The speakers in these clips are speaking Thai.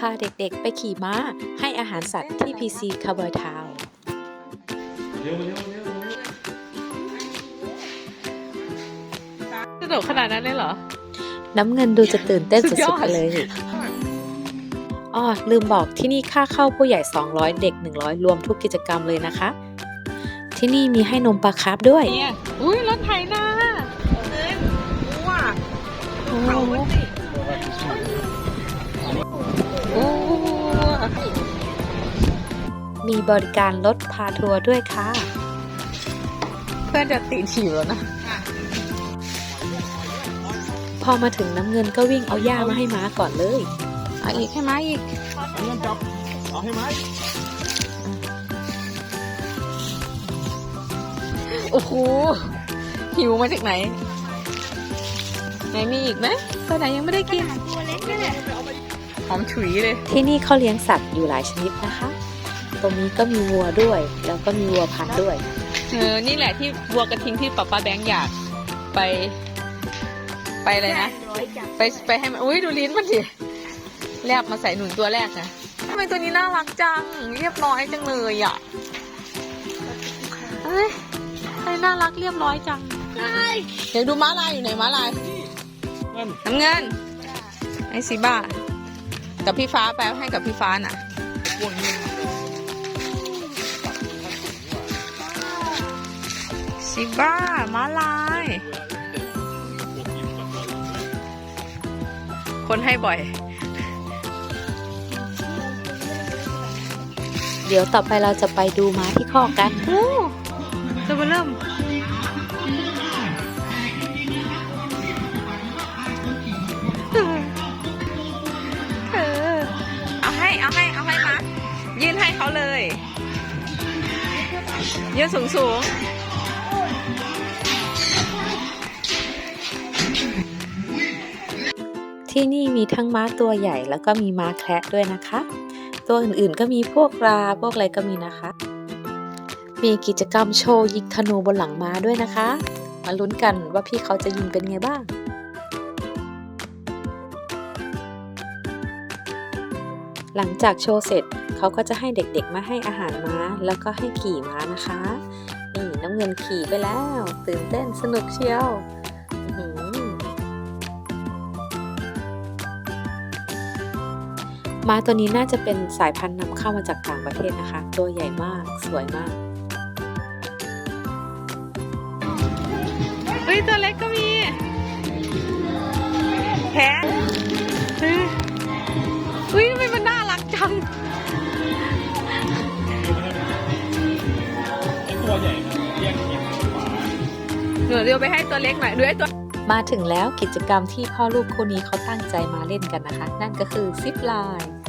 พาเด็กๆ ไปขี่ม้า ให้อาหารสัตว์ที่ PC Cowboy Town เร็วเร็วเร็วเร็วสนุกขนาดนั้นเลยเหรอ น้ำเงินดูจะตื่นเต้นสุดๆเลยอ้อลืมบอกที่นี่ค่าเข้าผู้ใหญ่ 200 เด็ก 100 รวมทุกกิจกรรมเลยนะคะ ที่นี่มีให้นมปลาคาร์ฟด้วย เนี่ย อุ้ยรถไถนาเงินว้าโอ้เขาสิ มีบริการรถพาทัวร์ด้วยค่ะ เพื่อนจะติดฉี่แล้วนะ พอมาถึงน้ำเงินก็วิ่งเอาหญ้ามาให้ม้าก่อนเลยเอาอีกให้ไหมอีกเอาเงินจับเอาให้ไหมโอ้โหหิวมาจากไหน ไหนมีอีกไหมตัวไหนยังไม่ได้กินหอมฉุยเลย ที่นี่เขาเลี้ยงสัตว์อยู่หลายชนิดนะคะ ตรงนี้ก็มีวัวด้วย แล้วก็มีวัวพันธุ์ด้วย เออ นี่แหละที่วัวกระทิงที่ป๊าป้าแบงค์อยากไป ไปอะไรนะไปไปให้มัน อุ้ยดูลิ้นมันดิแลบมาใส่หนุนตัวแรกนะทำไมตัวนี้น่ารักจัง เรียบร้อยจังเลยอะเอ้ยใครน่ารักเรียบร้อยจังเดี๋ยวดูม้าลายอยู่ไหนม้าลายเงินน้ำเงิน ไอซีบ้า กับพี่ฟ้าไปให้กับพี่ฟ้าน่ะพวกนี้ ซีบ้าม้าลาย คนให้บ่อย เดี๋ยวต่อไปเราจะไปดูม้าที่คอกกันโอ้จะมาเริ่มเธอเอาให้ เอาให้ เอาให้มา ยื่นให้เขาเลย ยื่นสูงสูง ที่นี่มีทั้งม้าตัวใหญ่แล้วก็มีม้าแคระด้วยนะคะ ตัวอื่นๆก็มีพวกปลาพวกอะไรก็มีนะคะ มีกิจกรรมโชว์ยิงธนูบนหลังม้าด้วยนะคะ มาลุ้นกันว่าพี่เขาจะยิงเป็นไงบ้างหลังจากโชว์เสร็จเขาก็จะให้เด็กๆมาให้อาหารม้า แล้วก็ให้ขี่ม้านะคะ นี่น้ำเงินขี่ไปแล้ว ตื่นเต้นสนุกเชียว ม้าตัวนี้น่าจะเป็นสายพันธุ์นำเข้ามาจากต่างประเทศนะคะ ตัวใหญ่มากสวยมากเฮ้ยตัวเล็กก็มีแพ้เฮ้ยเฮ้ยทำไมมันน่ารักจังไอ้ตัวใหญ่นะเรียกเก็บฝาหนูเดียวไปให้ตัวเล็กหน่อยดูไอ้ตัวมาถึงแล้วกิจกรรมที่พ่อลูกคู่นี้เขาตั้งใจมาเล่นกันนะคะ นั่นก็คือซิปไลน์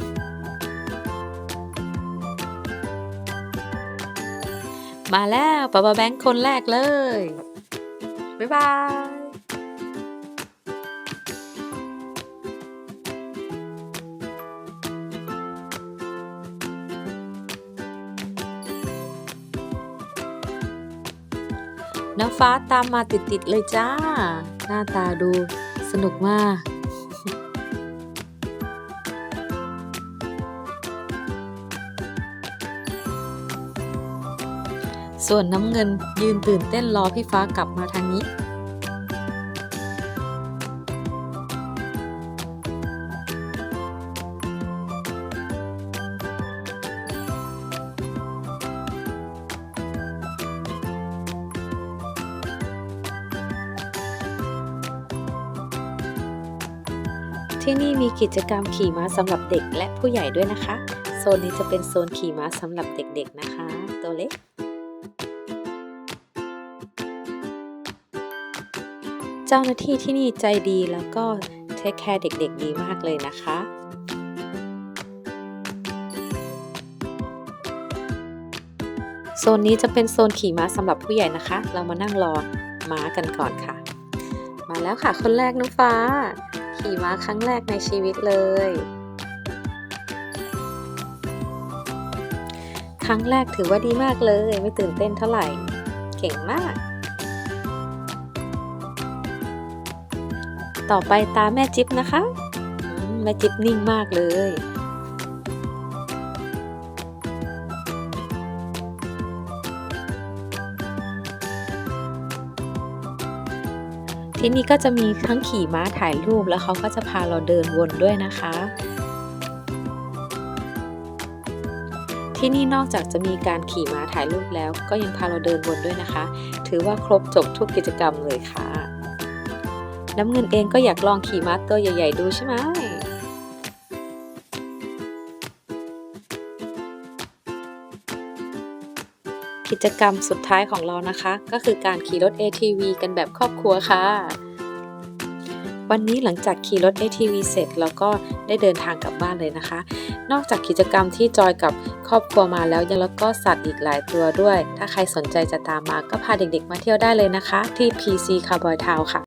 มาแล้วป๊าป๊าแบงค์คนแรกเลย บ๊ายบายน้ำฟ้าตามมาติด ๆ เลยจ้า หน้าตาดูสนุกมาก ส่วนน้ำเงินยืนตื่นเต้นรอพี่ฟ้ากลับมาทางนี้ ที่นี่มีกิจกรรมขี่ม้าสำหรับเด็กและผู้ใหญ่ด้วยนะคะ โซนนี้จะเป็นโซนขี่ม้าสำหรับเด็กๆนะคะ ตัวเล็ก เจ้าหน้าที่ที่นี่ใจดีแล้วก็เทคแคร์เด็กๆดีมากเลยนะคะโซนนี้จะเป็นโซนขี่ม้าสำหรับผู้ใหญ่นะคะ เรามานั่งรอม้ากันก่อนค่ะ มาแล้วค่ะ คนแรกน้องฟ้า ขี่ม้าครั้งแรกในชีวิตเลย รั้งแรกถือว่าดีมากเลย ไม่ตื่นเต้นเท่าไหร่ เก่งมาก ต่อไปตาแม่จิ๊บนะคะ แม่จิ๊บนิ่งมากเลย ที่นี่ก็จะมีทั้งขี่ม้าถ่ายรูปแล้วเขาก็จะพาเราเดินวนด้วยนะคะ ที่นี่นอกจากจะมีการขี่ม้าถ่ายรูปแล้ว ก็ยังพาเราเดินวนด้วยนะคะ ถือว่าครบจบทุกกิจกรรมเลยค่ะ น้ำเงินเองก็อยากลองขี่ม้าตัวใหญ่ ๆ ดูใช่ไหมกิจกรรมสุดท้ายของเรานะคะ ก็คือการขี่รถ ATV กันแบบครอบครัวค่ะ วันนี้หลังจากขี่รถ ATV เสร็จแล้วก็ได้เดินทางกลับบ้านเลยนะคะ นอกจากกิจกรรมที่จอยกับครอบครัวมาแล้วยังแล้วก็สัตว์อีกหลายตัวด้วย ถ้าใครสนใจจะตามมาก็พาเด็กๆมาเที่ยวได้เลยนะคะ ที่ PC Cowboy Town ค่ะ